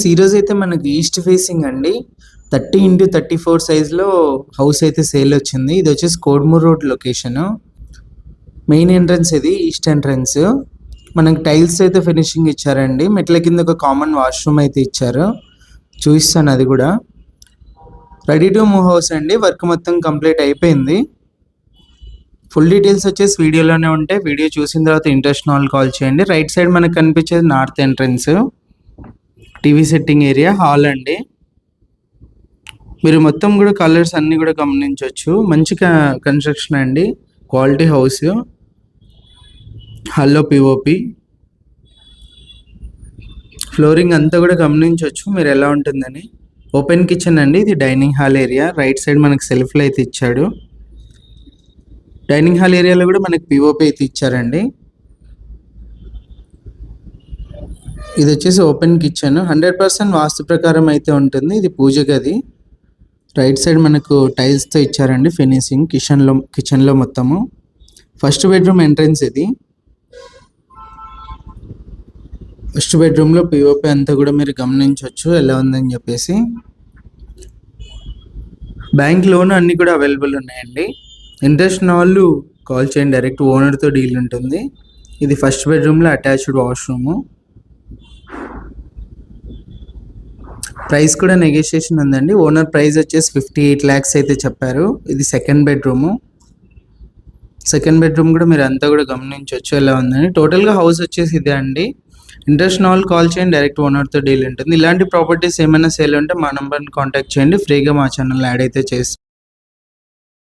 Friends ఈరోజు అయితే మనకి ఈస్ట్ ఫేసింగ్ అండి. థర్టీ ఇంటూ థర్టీ ఫోర్ సైజ్లో హౌస్ అయితే సేల్ వచ్చింది. ఇది వచ్చేసి Kodmur road location main entrance ఇది ఈస్ట్ ఎంట్రన్స్. మనకి టైల్స్ అయితే ఫినిషింగ్ ఇచ్చారండి. మెట్ల కింద ఒక కామన్ వాష్రూమ్ అయితే ఇచ్చారు. చూపిస్తాను అది కూడా. రెడీ టు మూవ్ హౌస్ అండి. వర్క్ మొత్తం కంప్లీట్ అయిపోయింది. ఫుల్ డీటెయిల్స్ వచ్చేసి వీడియోలోనే ఉంటాయి వీడియో చూసిన తర్వాత ఇంట్రెస్ట్ వాళ్ళు కాల్ చేయండి. రైట్ సైడ్ మనకు కనిపించేది north entrance TV setting area hall అండి. మీరు మొత్తం కూడా కలర్స్ అన్నీ కూడా గమనించవచ్చు మంచి కన్స్ట్రక్షన్ అండి. Quality house. Hello POP flooring అంతా కూడా గమనించవచ్చు మీరు ఎలా ఉంటుందని. ఓపెన్ కిచెన్ అండి. ఇది dining hall area. Right side మనకి సెల్ఫ్లు అయితే ఇచ్చాడు. డైనింగ్ హాల్ ఏరియాలో కూడా మనకి పిఓపి అయితే ఇచ్చారండి. ఇది వచ్చేసి open kitchen hundred percent vastu ప్రకారం అయితే ఉంటుంది. ఇది పూజ గది. రైట్ సైడ్ మనకు టైల్స్తో ఇచ్చారండి ఫినిషింగ్ కిచెన్లో కిచెన్లో మొత్తము. ఫస్ట్ బెడ్రూమ్ ఎంట్రన్స్ ఇది. ఫస్ట్ బెడ్రూమ్లో పిఓపి అంతా కూడా మీరు గమనించవచ్చు. ఎలా ఉందని చెప్పేసి. బ్యాంక్ లోన్ అన్నీ కూడా అవైలబుల్ ఉన్నాయండి. ఇంట్రెస్ట్ ఉన్న వాళ్ళు కాల్ చేయండి. డైరెక్ట్ ఓనర్తో డీల్ ఉంటుంది. ఇది ఫస్ట్ బెడ్రూమ్లో అటాచ్డ్ వాష్రూము ప్రైస్ కూడా నెగోషియేషన్ ఉందండి. ఓనర్ ప్రైస్ వచ్చేసి ఫిఫ్టీ ఎయిట్ ల్యాక్స్ అయితే చెప్పారు. ఇది సెకండ్ బెడ్రూము సెకండ్ బెడ్రూమ్ కూడా మీరు అంతా కూడా గమనించవచ్చు ఎలా ఉందని టోటల్గా హౌస్ వచ్చేసి ఇదే అండి. ఇంట్రెస్ట్ వాళ్ళు కాల్ చేయండి డైరెక్ట్ ఓనర్తో డీల్ ఉంటుంది. ఇలాంటి ప్రాపర్టీస్ ఏమైనా సేల్ ఉంటే మా నెంబర్ని కాంటాక్ట్ చేయండి. ఫ్రీగా మా ఛానల్ యాడ్ అయితే చేస్తాం.